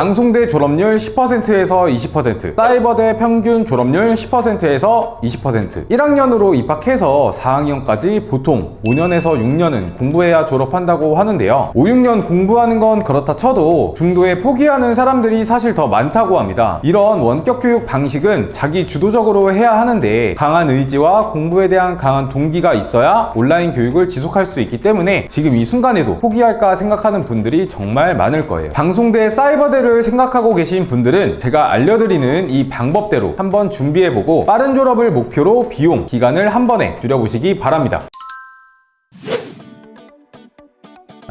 방송대 졸업률 10%에서 20%, 사이버대 평균 졸업률 10%에서 20%. 1학년으로 입학해서 4학년까지 보통 5년에서 6년은 공부해야 졸업한다고 하는데요. 5, 6년 공부하는 건 그렇다 쳐도 중도에 포기하는 사람들이 사실 더 많다고 합니다. 이런 원격 교육 방식은 자기 주도적으로 해야 하는데 강한 의지와 공부에 대한 강한 동기가 있어야 온라인 교육을 지속할 수 있기 때문에 지금 이 순간에도 포기할까 생각하는 분들이 정말 많을 거예요. 방송대 사이버대를 생각하고 계신 분들은 제가 알려드리는 이 방법대로 한번 준비해보고 빠른 졸업을 목표로 비용, 기간을 한 번에 줄여보시기 바랍니다.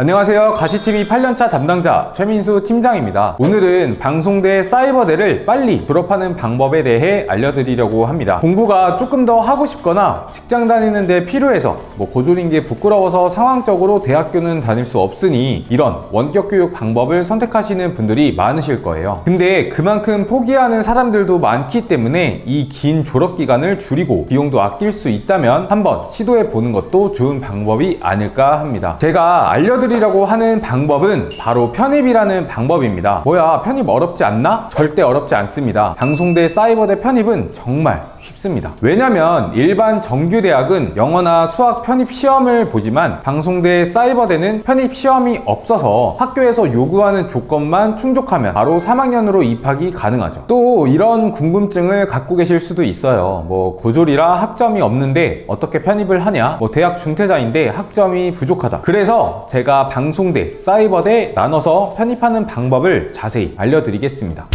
안녕하세요. 가시TV 8년차 담당자 최민수 팀장입니다. 오늘은 방송대 사이버대를 빨리 졸업하는 방법에 대해 알려드리려고 합니다. 공부가 조금 더 하고 싶거나 직장 다니는데 필요해서 뭐 고졸인 게 부끄러워서 상황적으로 대학교는 다닐 수 없으니 이런 원격 교육 방법을 선택하시는 분들이 많으실 거예요. 근데 그만큼 포기하는 사람들도 많기 때문에 이 긴 졸업 기간을 줄이고 비용도 아낄 수 있다면 한번 시도해 보는 것도 좋은 방법이 아닐까 합니다. 제가 알려드 리려고 하는 방법은 바로 편입이라는 방법입니다. 뭐야, 편입 어렵지 않나? 절대 어렵지 않습니다. 방송대 사이버대 편입은 정말 쉽습니다. 왜냐면 일반 정규 대학은 영어나 수학 편입 시험을 보지만 방송대 사이버대는 편입 시험이 없어서 학교에서 요구하는 조건만 충족하면 바로 3학년으로 입학이 가능하죠. 또 이런 궁금증을 갖고 계실 수도 있어요. 뭐 고졸이라 학점이 없는데 어떻게 편입을 하냐? 뭐 대학 중퇴자인데 학점이 부족하다. 그래서 제가 방송대, 사이버대 나눠서 편입하는 방법을 자세히 알려드리겠습니다.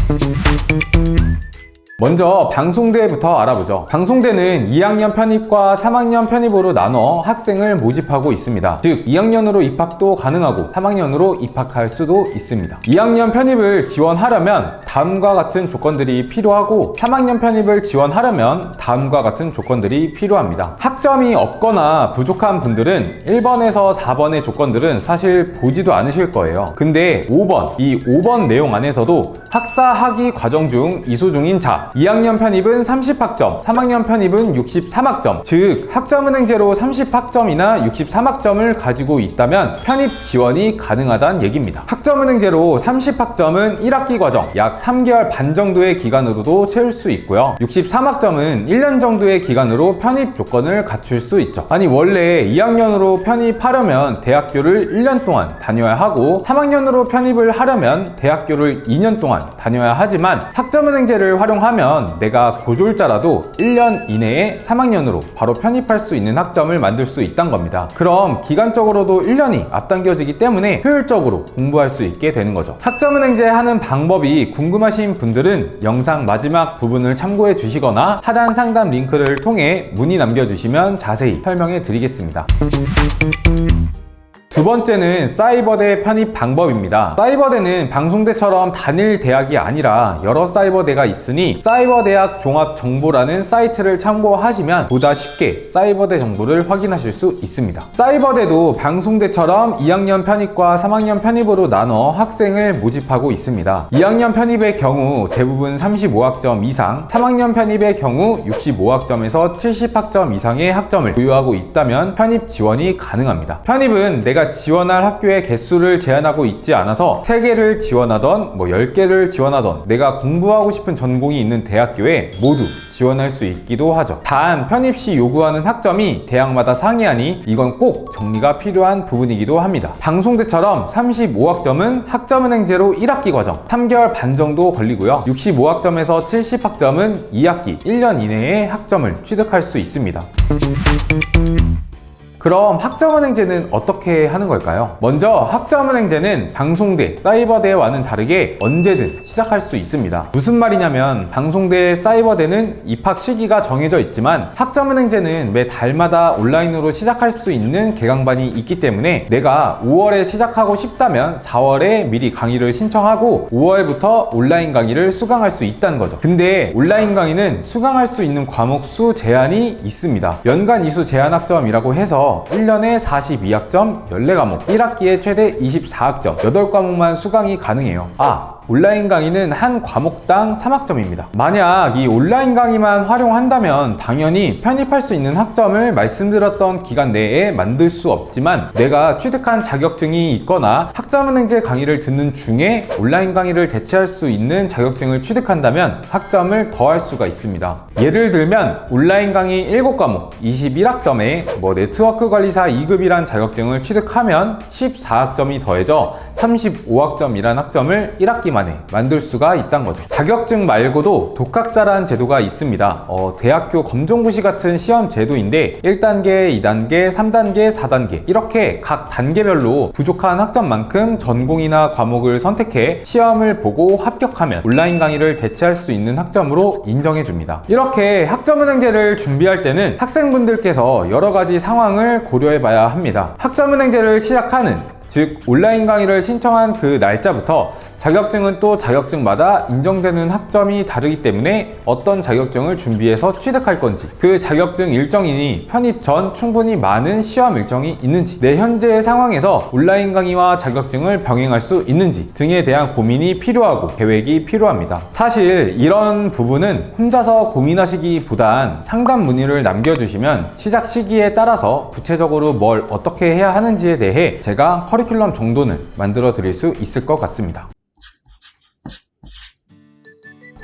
먼저 방송대부터 알아보죠. 방송대는 2학년 편입과 3학년 편입으로 나눠 학생을 모집하고 있습니다. 즉 2학년으로 입학도 가능하고 3학년으로 입학할 수도 있습니다. 2학년 편입을 지원하려면 다음과 같은 조건들이 필요하고 3학년 편입을 지원하려면 다음과 같은 조건들이 필요합니다. 학점이 없거나 부족한 분들은 1번에서 4번의 조건들은 사실 보지도 않으실 거예요. 근데 5번, 이 5번 내용 안에서도 학사 학위 과정 중 이수 중인 자 2학년 편입은 30학점, 3학년 편입은 63학점, 즉 학점은행제로 30학점이나 63학점을 가지고 있다면 편입 지원이 가능하다는 얘기입니다. 학점은행제로 30학점은 1학기 과정, 약 3개월 반 정도의 기간으로도 채울 수 있고요. 63학점은 1년 정도의 기간으로 편입 조건을 갖출 수 있죠. 아니 원래 2학년으로 편입하려면 대학교를 1년 동안 다녀야 하고 3학년으로 편입을 하려면 대학교를 2년 동안 다녀야 하지만 학점은행제를 활용하면 내가 고졸자라도 1년 이내에 3학년으로 바로 편입할 수 있는 학점을 만들 수 있다는 겁니다. 그럼 기간적으로도 1년이 앞당겨지기 때문에 효율적으로 공부할 수 있게 되는 거죠. 학점은 행제 하는 방법이 궁금하신 분들은 영상 마지막 부분을 참고해 주시거나 하단 상담 링크를 통해 문의 남겨주시면 자세히 설명해 드리겠습니다. 두 번째는 사이버대 편입 방법입니다. 사이버대는 방송대처럼 단일 대학이 아니라 여러 사이버대가 있으니 사이버대학 종합정보라는 사이트를 참고하시면 보다 쉽게 사이버대 정보를 확인하실 수 있습니다. 사이버대도 방송대처럼 2학년 편입과 3학년 편입으로 나눠 학생을 모집하고 있습니다. 2학년 편입의 경우 대부분 35학점 이상, 3학년 편입의 경우 65학점에서 70학점 이상의 학점을 보유하고 있다면 편입 지원이 가능합니다. 편입은 내가 지원할 학교의 개수를 제한하고 있지 않아서 3개를 지원하던 뭐 10개를 지원하던 내가 공부하고 싶은 전공이 있는 대학교에 모두 지원할 수 있기도 하죠. 단 편입 시 요구하는 학점이 대학마다 상이하니 이건 꼭 정리가 필요한 부분이기도 합니다. 방송대처럼 35학점은 학점은행제로 1학기 과정 3개월 반 정도 걸리고요. 65학점에서 70학점은 2학기 1년 이내에 학점을 취득할 수 있습니다. 그럼 학점은행제는 어떻게 하는 걸까요? 먼저 학점은행제는 방송대, 사이버대와는 다르게 언제든 시작할 수 있습니다. 무슨 말이냐면 방송대, 사이버대는 입학 시기가 정해져 있지만 학점은행제는 매 달마다 온라인으로 시작할 수 있는 개강반이 있기 때문에 내가 5월에 시작하고 싶다면 4월에 미리 강의를 신청하고 5월부터 온라인 강의를 수강할 수 있다는 거죠. 근데 온라인 강의는 수강할 수 있는 과목 수 제한이 있습니다. 연간 이수 제한 학점이라고 해서 1년에 42학점 14과목, 1학기에 최대 24학점, 8과목만 수강이 가능해요. 아, 온라인 강의는 한 과목당 3학점입니다. 만약 이 온라인 강의만 활용한다면 당연히 편입할 수 있는 학점을 말씀드렸던 기간 내에 만들 수 없지만 내가 취득한 자격증이 있거나 학점은행제 강의를 듣는 중에 온라인 강의를 대체할 수 있는 자격증을 취득한다면 학점을 더할 수가 있습니다. 예를 들면 온라인 강의 7과목 21학점에 뭐 네트워크 관리사 2급이란 자격증을 취득하면 14학점이 더해져 35학점이란 학점을 1학기 만에 만들 수가 있다는 거죠. 자격증 말고도 독학사란 제도가 있습니다. 어, 대학교 검정고시 같은 시험 제도인데 1단계, 2단계, 3단계, 4단계 이렇게 각 단계별로 부족한 학점만큼 전공이나 과목을 선택해 시험을 보고 합격하면 온라인 강의를 대체할 수 있는 학점으로 인정해 줍니다. 이렇게 학점은행제를 준비할 때는 학생분들께서 여러 가지 상황을 고려해 봐야 합니다. 학점은행제를 시작하는 즉 온라인 강의를 신청한 그 날짜부터 자격증은 또 자격증마다 인정되는 학점이 다르기 때문에 어떤 자격증을 준비해서 취득할 건지 그 자격증 일정이니 편입 전 충분히 많은 시험 일정이 있는지 내 현재의 상황에서 온라인 강의와 자격증을 병행할 수 있는지 등에 대한 고민이 필요하고 계획이 필요합니다. 사실 이런 부분은 혼자서 고민하시기보단 상담 문의를 남겨주시면 시작 시기에 따라서 구체적으로 뭘 어떻게 해야 하는지에 대해 제가 커리 큘럼 정도는 만들어 드릴 수 있을 것 같습니다.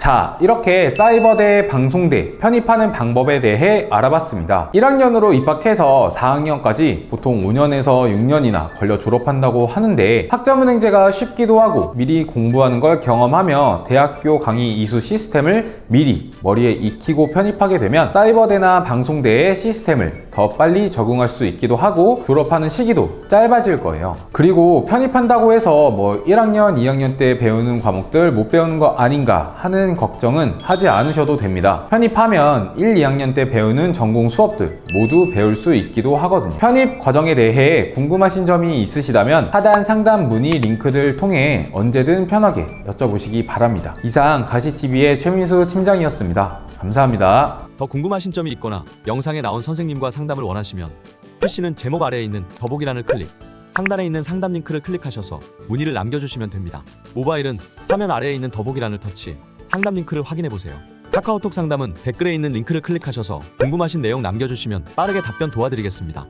자, 이렇게 사이버대, 방송대 편입하는 방법에 대해 알아봤습니다. 1학년으로 입학해서 4학년까지 보통 5년에서 6년이나 걸려 졸업한다고 하는데 학점은행제가 쉽기도 하고 미리 공부하는 걸 경험하며 대학교 강의 이수 시스템을 미리 머리에 익히고 편입하게 되면 사이버대나 방송대의 시스템을 더 빨리 적응할 수 있기도 하고 졸업하는 시기도 짧아질 거예요. 그리고 편입한다고 해서 뭐 1학년, 2학년 때 배우는 과목들 못 배우는 거 아닌가 하는 걱정은 하지 않으셔도 됩니다. 편입하면 1, 2학년 때 배우는 전공 수업들 모두 배울 수 있기도 하거든요. 편입 과정에 대해 궁금하신 점이 있으시다면 하단 상담 문의 링크를 통해 언제든 편하게 여쭤보시기 바랍니다. 이상 가시TV의 최민수 팀장이었습니다. 감사합니다. 더 궁금하신 점이 있거나 영상에 나온 선생님과 상담을 원하시면 PC는 제목 아래에 있는 더보기란을 클릭 상단에 있는 상담 링크를 클릭하셔서 문의를 남겨주시면 됩니다. 모바일은 화면 아래에 있는 더보기란을 터치 상담 링크를 확인해 보세요. 카카오톡 상담은 댓글에 있는 링크를 클릭하셔서 궁금하신 내용 남겨주시면 빠르게 답변 도와드리겠습니다.